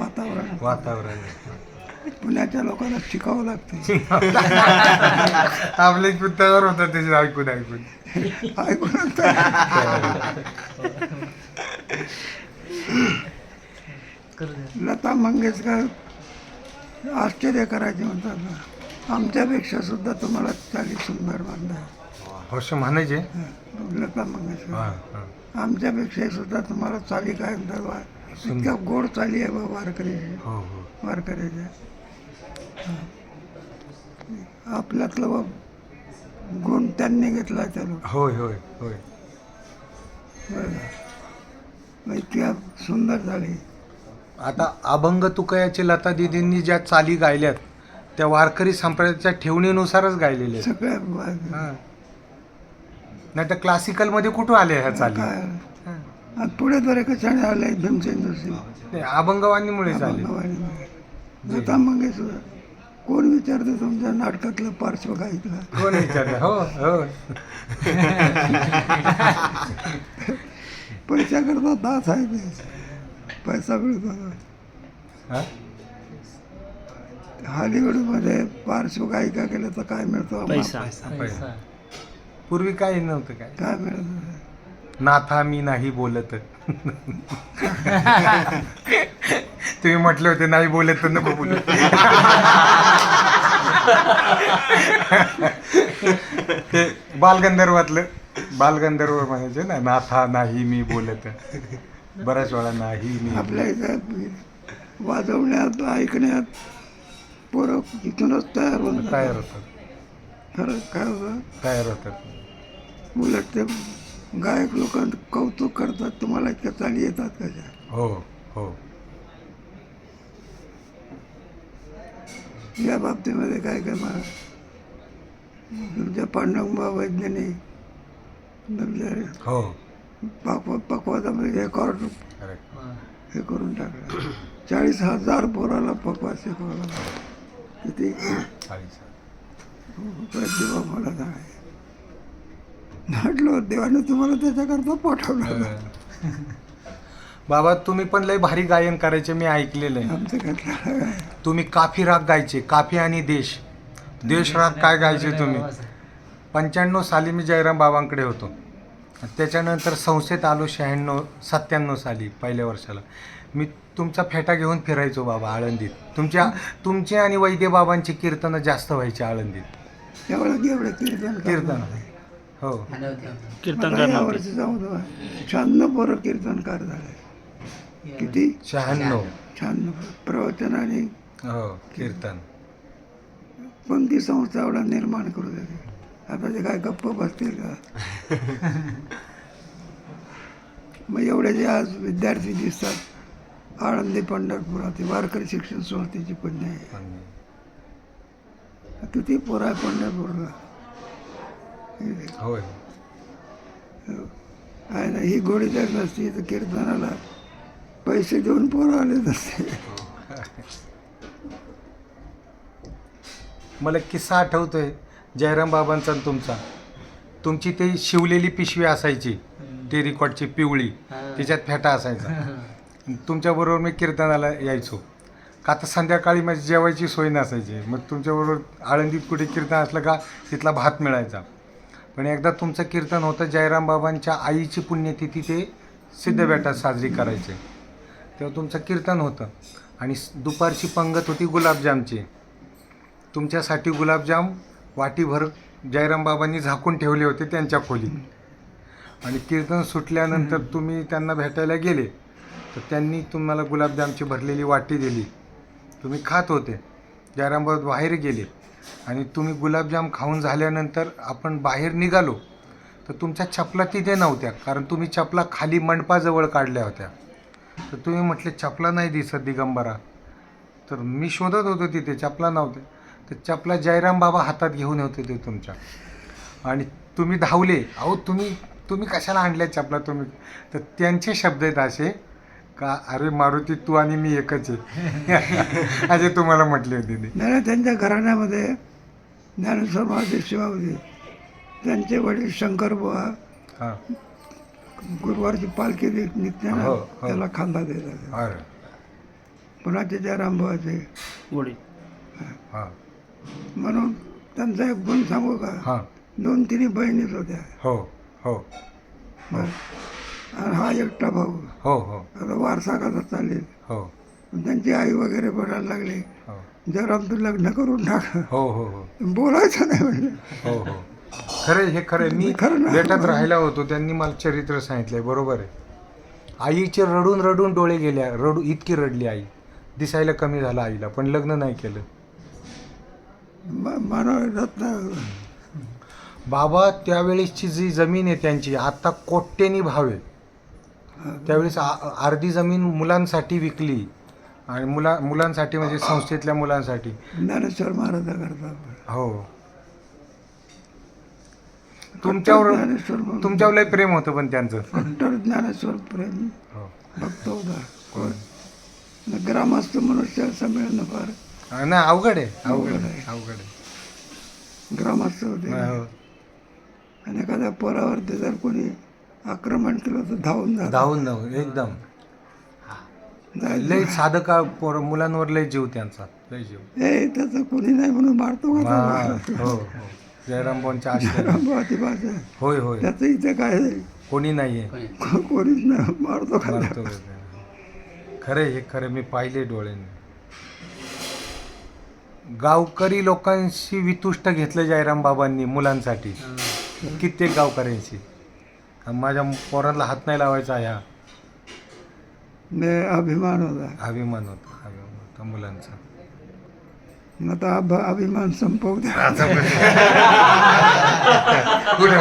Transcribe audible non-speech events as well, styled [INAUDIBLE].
वातावरण. वातावरण. पुण्याच्या लोकांना शिकावं लागते. [LAUGHS] आपले तयार होतं ते ऐकून ऐकून. ऐकून लता मंगेशकर आश्चर्य करायचे म्हणतात ना. आमच्यापेक्षा सुद्धा तुम्हाला चाली सुंदर बांधा हर्ष म्हणायचे लता मंगेशकर. आमच्यापेक्षा सुद्धा तुम्हाला चाली काय दरवा इतक्या गोड चाली आहे बा वारकरीची हो हो. वारकऱ्याच्या आपल्यातलं बा गुण त्यांनी घेतला त्याला. होय होय होय. इतक्या सुंदर झाली. आता अभंग तुकयाचे लता दिदींनी ज्या चाली गायल्यात त्या वारकरी संप्रदायाच्या ठेवणीनुसारच गायलेल्या आहेत. सगळ्या हा. नाही तर क्लासिकलमध्ये कुठं आले ह्या चाली? पुढे तर कशाने आले भीमसेन जोशी अभंगवाणीमुळे झाले. लता मंगेशकर कोण विचारते तुमच्या नाटकातलं पार्श्व गायितलं कोण विचारलं हो हो. पैसा करता दास आहे ते पैसा मिळतो हा? हॉलिवूडमध्ये पार्श्व गायिका केलं तर काय मिळतो. पूर्वी काही नव्हतं काय? काय मिळत नाथा मी नाही बोलत. तुम्ही म्हटले होते नाही बोलत तर नको बोलू. ते बालगंधर्वातलं बालगंधर्व म्हणायचे ना नाथा नाही मी बोलत. बऱ्याच वेळा नाही मी आपल्या इथं वाजवण्यात ऐकण्यात पोरं इथूनच तयार होऊन तयार होतात. खरं काय होतं? तयार होतात. उलट ते गायक लोक कौतुक करतात तुम्हाला इतक्या चाली येतात कशा हो हो. या बाबतीमध्ये काय काय मला तुमच्या पांडुरंगबा वैद्याने तुमच्या हो. पक्व पक्वादामध्ये रेकॉर्ड करेक्ट हे करून टाकलं चाळीस हजार पोराला पक्वा शिकवला किती? चाळीस प्रतिभा मला सांगाय म्हटलं देवाने तुम्हाला त्याच्याकरता पाठवलं. बाबा तुम्ही पण लय भारी गायन करायचे मी ऐकलेलं आहे. आमचं तुम्ही काफी राग गायचे काफी आणि देश. देश राग काय गायचे तुम्ही? पंच्याण्णव साली मी जयराम बाबांकडे होतो. त्याच्यानंतर संस्थेत आलो शहाण्णव सत्त्याण्णव साली पहिल्या वर्षाला. मी तुमचा फेटा घेऊन फिरायचो बाबा आळंदीत. तुमच्या तुमची आणि वैद्य बाबांची कीर्तनं जास्त व्हायची आळंदीत. कीर्तन कीर्तन. हो. कीर्तन वर्षी जाऊ शहाण्णव पोरं कीर्तनकार झाले. किती? शहाण्णव. शहाण्णव प्रवचन आणि हो कीर्तन. कोणती संस्था एवढा निर्माण करू देते. आता ते काय गप्प बसतील का? [LAUGHS] मग एवढे जे आज विद्यार्थी दिसतात आळंदी पंढरपुरात वारकरी शिक्षण संस्थेची पुण्य आहे. किती पोरं आहे पंढरपूरला? होय. आहे ना ही गोडी जर नसती तर कीर्तनाला पैसे देऊन पोरं आले नसते [LAUGHS] मला एक किस्सा आठवतोय जयराम बाबांचा आणि तुमचा. तुमची ते शिवलेली पिशवी असायची ती रिकॉर्डची पिवळी तिच्यात फेटा असायचा. तुमच्याबरोबर मी कीर्तनाला यायचो. का तर संध्याकाळी माझी जेवायची सोय नसायची मग तुमच्याबरोबर आळंदीत कुठे कीर्तन असलं का तिथला भात मिळायचा. पण एकदा तुमचं कीर्तन होतं जयराम बाबांच्या आईची पुण्यतिथी ते सिद्धबेटात साजरी करायचे. तेव्हा तुमचं कीर्तन होतं. आणि दुपारची पंगत होती गुलाबजामची. तुमच्यासाठी गुलाबजाम वाटीभर जयराम बाबांनी झाकून ठेवले होते त्यांच्या खोलीत. आणि कीर्तन सुटल्यानंतर तुम्ही त्यांना भेटायला गेले. तर त्यांनी तुम्हाला गुलाबजामची भरलेली वाटी दिली. तुम्ही खात होते. जयराम बाबा बाहेर गेले. आणि तुम्ही गुलाबजाम खाऊन झाल्यानंतर आपण बाहेर निघालो तर तुमच्या चपला तिथे नव्हत्या कारण तुम्ही चपला खाली मंडपाजवळ काढल्या होत्या. तर तुम्ही म्हटले चपला नाही दिसत दिगंबरा. तर मी शोधत होतो तिथे चपला नव्हत्या तर चपला जयराम बाबा हातात घेऊन होते ते तुमच्या. आणि तुम्ही धावले. अहो तुम्ही तुम्ही कशाला आणल्या चपला तुम्ही? तर त्यांचे शब्द आहेत असे का अरे मारुती तू आणि मी एकच आहे. [LAUGHS] असे तुम्हाला म्हटले होते ते. नाही त्यांच्या घराण्यामध्ये ज्ञानेश्वर महादेव शिवावती त्यांचे वडील शंकर बुवा हां. गुरुवारची पालखी नि- निघते ना हो, हो. त्याला खांदा देतात. अरे. पुन्हा त्याच्या रामभावाचे हां. म्हणून त्यांचा एक गुण सांगू का? हां. दोन तिन्ही बहिणीच होत्या. हो. हो. आणि हा एकटा भाऊ. हो हो. आता वारसा कसा चालेल? हो. त्यांची आई वगैरे बोलायला लागली. हो. जर आमचं लग्न करून टाक. हो हो हो. बोलायचं नाही हो हो. खरं हे खरं मी खरं ना. भेटत राहिला होतो त्यांनी मला चरित्र सांगितलंय बरोबर आहे. आईचे रडून रडून डोळे गेल्या. रडू इतकी रडली आई. दिसायला कमी झालं आईला पण लग्न नाही केलं. मानव रत्न बाबा त्यावेळेसची जी जमीन आहे त्यांची आता कोट्येनी भाव आहे. त्यावेळेस अर्धी जमीन मुलांसाठी विकली आणि मुला मुलांसाठी म्हणजे संस्थेतल्या मुलांसाठी. ज्ञानेश्वर महाराजाकरता हो. तुमच्यावर. तुमच्यावर लय प्रेम होतं पण त्यांचं. कट्टर ज्ञानेश्वर प्रेम. हो. भक्त होता कोण ग्रामस्थ मनुष्य संमेलन फार. नाही अवघड आहे. अवघड आहे. अवघड आहे. ग्रामस्थ होते. हो. आणि एखाद्या पोरावरती जर कोणी आक्रमण केलं तर धावून जात. धावून धावून एकदम. लय साधं का पोर मुलांवर लय जीव त्यांचा लय जीव. ए त्याचं कोणी नाही म्हणून मारतो का हा, तो? हो हो. जयरामभाऊंच्या आश्रय भाषा होय होय. त्याचं इथे काय आहे? कोणी नाहीये. को- कोणीच नाही. मारतो का? मारतो खरे हे खरं मी पाहिले डोळ्याने. गावकरी लोकांशी वितुष्ट घेतलं जयराम बाबांनी मुलांसाठी. कित्येक गावकऱ्यांशी. माझ्या पोराला हात नाही लावायचा ह्या. मी अभिमान होता. अभिमान होता अभिमान होता मुलांचा. मग आता अभ- अभिमान संपवू द्या. कुठे